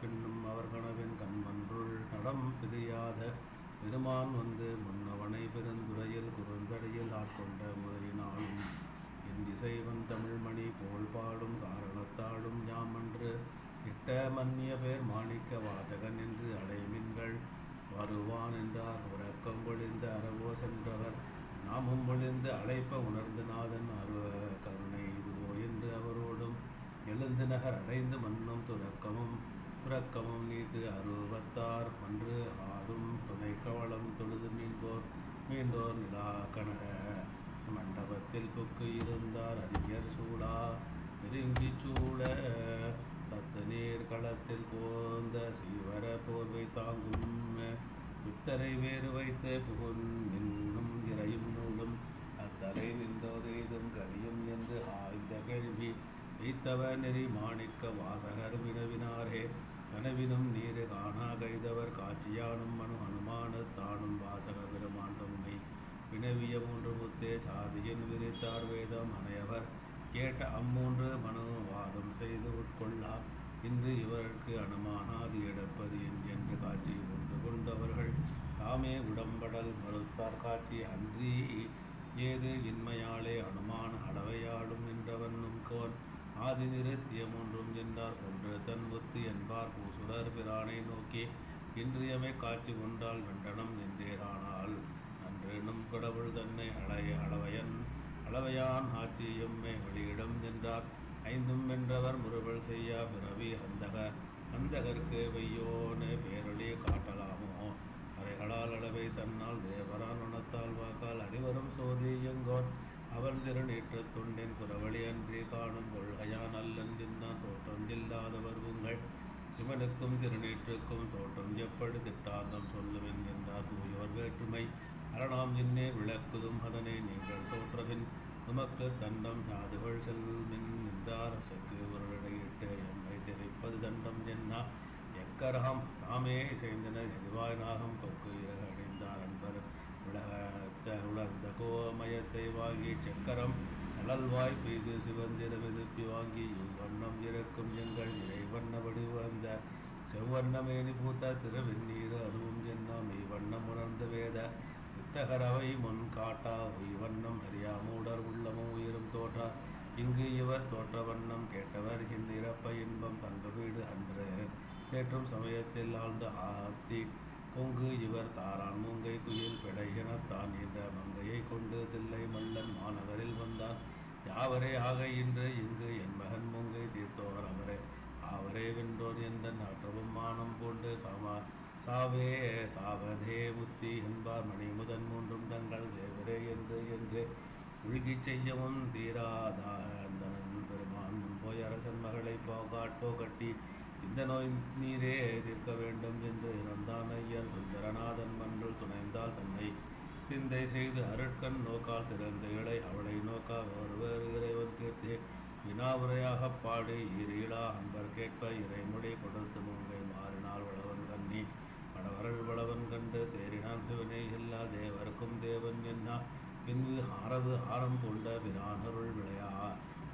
பின்னும் அவர் கனவின் கண்மன்றுள் நடம் பிரியாத பெருமான் வந்து முன்னவனை பெருந்துறையில் குறுந்தடையில் ஆட்கொண்ட முறையினாலும் என் இசைவன் தமிழ்மணி போல் பாடும் காரணத்தாலும் யாமன்று இட்ட மன்னிய பேர் மாணிக்க வாதகன் என்று அடைமின்கள் வருவான் என்றார். உறக்கம் பொழிந்த அறவோ சென்றவர் நாமும் பொழிந்து அழைப்ப உணர்ந்து நாதன் அருவ கருணை இதுவோ என்று அவரோடும் எழுந்து நகர் அடைந்து மன்னும் துறக்கமும் துறக்கமும் நீத்து அருவத்தார் பன்று ஆடும் துணை கவளம் தொழுது மீன்போர் மீண்டோர் நிலா கனக. மண்டபத்தில் புக்கு இருந்தார் அறிஞர் சூடா நெருங்கி சூட தத்து நீர் களத்தில் போந்த சீவர போர்வை தாங்கும். புத்தரை வேறு வைத்து புகுன் நின்னும் இறையும் நூலும். அத்தலை நின்றோர் எய்தும் கதியும் என்று ஆய்ந்த கேள்வி வைத்தவ நெறி மாணிக்க வாசகர் வினவினாரே. கனவினும் நீரு காணா கைதவர் காட்சியானும் மனு அனுமான தானும் வாசக பெருமாண்டம்மை வினவிய மூன்று முத்தே சாதியின் விரித்தார் வேதம் அனையவர் கேட்ட அம்மூன்று மனு வாதம் செய்து உட்கொள்ளா. இன்று இவருக்கு அனுமானாது எடுப்பது என் என்று காட்சி கொண்டு கொண்டவர்கள். தாமே உடம்படல் மறுத்தார் காட்சி அன்றி. ஏது இன்மையாலே அனுமான அளவையாடும் என்றவன் கோன் ஆதி நிறுத்தியம் ஒன்றும் என்றார். ஒன்று தன் புத்து என்பார். பூசுரர் பிரானை நோக்கி இன்றியமை காட்சி கொண்டால் வெண்டனம் என்றேரானால் நன்றெனும் கடவுள் தன்னை அளைய அளவையன் அளவையான் ஆட்சி மே வெளியிடம் என்றார் ஐந்தும் வென்றவர் முறுவல் செய்யா பிறவி அந்தக அந்தகருக்கு வெய்யோனே பேரொளி காட்டலாமோ? அறைகளால் அளவை தன்னால் தேவரான் உணத்தால் வாக்கால் அறிவரும் சோதி எங்கோன் அவர் திருநீற்ற தொண்டின் சிவனுக்கும் திருநீற்றுக்கும் தோற்றம் எப்படி திட்டாந்தம் சொல்லுவேன் என்றார் தூயோர் வேற்றுமை அரணாம் என்னே விளக்குதும் அதனை நீங்கள் தோற்றவின் உமக்கு தண்டம் யாதுகள் செல்மின் நின்றார். அரசுக்கு உருளையிட்டு எம்மை தெரிப்பது தண்டம் என்னா? எக்கரகம் தாமே இசைந்தனர் எரிவாய் நாகம் கொக்கு அடைந்தார் அன்பர். உலகத்த உலர்ந்த கோமயத்தை வாங்கி சக்கரம் நலல்வாய் பெய்து சிவந்திர விதுப்பி வாங்கி இவ்வண்ணம் இருக்கும் எங்கள் இறைவண்ணபடி வந்த செவ்வண்ணமேனி பூத்த திருவெந்நீர் அதுவும் எண்ணம் இவ்வண்ணம் உணர்ந்த வேத. வித்தகரவை முன் காட்டா உய்வண்ணம் அறியாமூடர் உள்ளமும் உயிரும் தோற்றா. இங்கு இவர் தோற்ற வண்ணம் கேட்டவர் இந்நிரப்ப இன்பம் தங்க வீடு அன்று. தேற்றும் சமயத்தில் ஆழ்ந்து ஆத்தி. கொங்கு இவர் தாரான் மூங்கை துயில் பிடையினத்தான் என்ற மங்கையை கொண்டு தில்லை மல்லன் மாநகரில் வந்தான். யாவரே ஆக இன்று இங்கு என் மகன் மூங்கை தீர்த்தோர் அவரே. அவரே வென்றோர் என்ற நாற்றவும் மானம் பூண்டு சாவே சாவதே முத்தி என்பார். மணி முதன் மூன்றும் தங்கள் தேவரே என்று என்று உழுகிச் செய்யவும் தீராதாந்தனன் பெருமான் போய் அரசன் மகளை போகாட்டோ கட்டி இந்த நோய் நீரே தீர்க்க வேண்டும் என்று இறந்தான் ஐயர் சுந்தரநாதன் மன்றுள் துணைந்தால் தன்னை சிந்தை செய்து அருட்கண் நோக்கால் திறந்த இலை அவளை நோக்கா ஒருவர் வேறு இறைவன் கீர்த்தி வினாவுரையாக பாடு ஈரீழா அன்பர் கேட்ப இறைமொழி கொடுத்து மூங்கை மாறினால் வளவன் கண்ணி. படவரல் வளவன் கண்டு தேறினான் சிவனே இல்லா தேவருக்கும் தேவன் என்ன. பின்பு ஆரது ஆரம் கொண்ட பிரானருள் விளையா.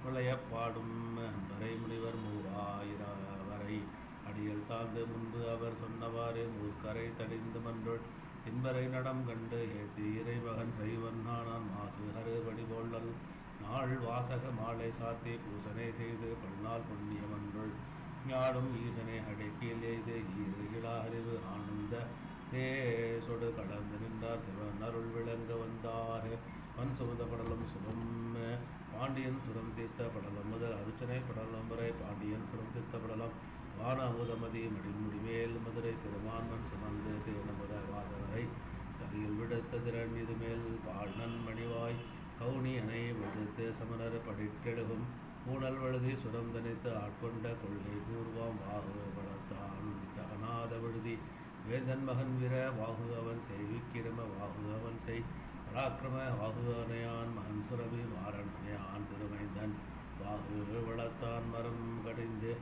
விளையப்பாடும் அன்பரை முனிவர் மூவாயிரவரை அடியில் தாழ்ந்து முன்பு அவர் சொன்னவாறே மூர்க்கரை தடிந்து மன்றுள். இன்பரை நடம் கண்டு ஏத்தி இறைமகன் செய்வன் நானான் மாசு ஹரு போள்ளல் நாள் வாசக மாலை சாத்தி பூசனை செய்து பல்நாள் புண்ணியமன்றுள் ஞாடும் ஈசனை அடக்கியில் எய்து ஈரு அறிவு ஆனந்த தேசொடு கடந்து நின்றார் சிவன் அருள் விளங்க வந்தார். மண் சுமந்த படலம் சுகம் பாண்டியன் சுரம் தீர்த்த படலம் முதல் அருச்சனை படலம் வரை பாண்டியன் சுரம் தீர்த்த படலம். வான அமுதமதி மடிமுடிமேல் மதுரை திருமான்மன் சுமந்து தேனமுத வாசவரை தடியில் விடுத்த திறன் இது மேல் பாழ்நன் மணிவாய் கவுனி அணை விடுத்து சமணர் படிட்டெழுகும் ஊழல் வழுதி சுரம் தனித்து ஆட்கொண்ட கொள்கை பூர்வம் வாகு வளர்த்தான். சகநாத விழுதி வேந்தன் மகன் வீர வாகு அவன் செய் விக்கிரம வாகு அவன் செய் பராக்கிரம வாகு அணையான் மகன் சுரபி மாறன் அணையான் திருமைந்தன் வாகு வளர்த்தான். மரம் கடிந்து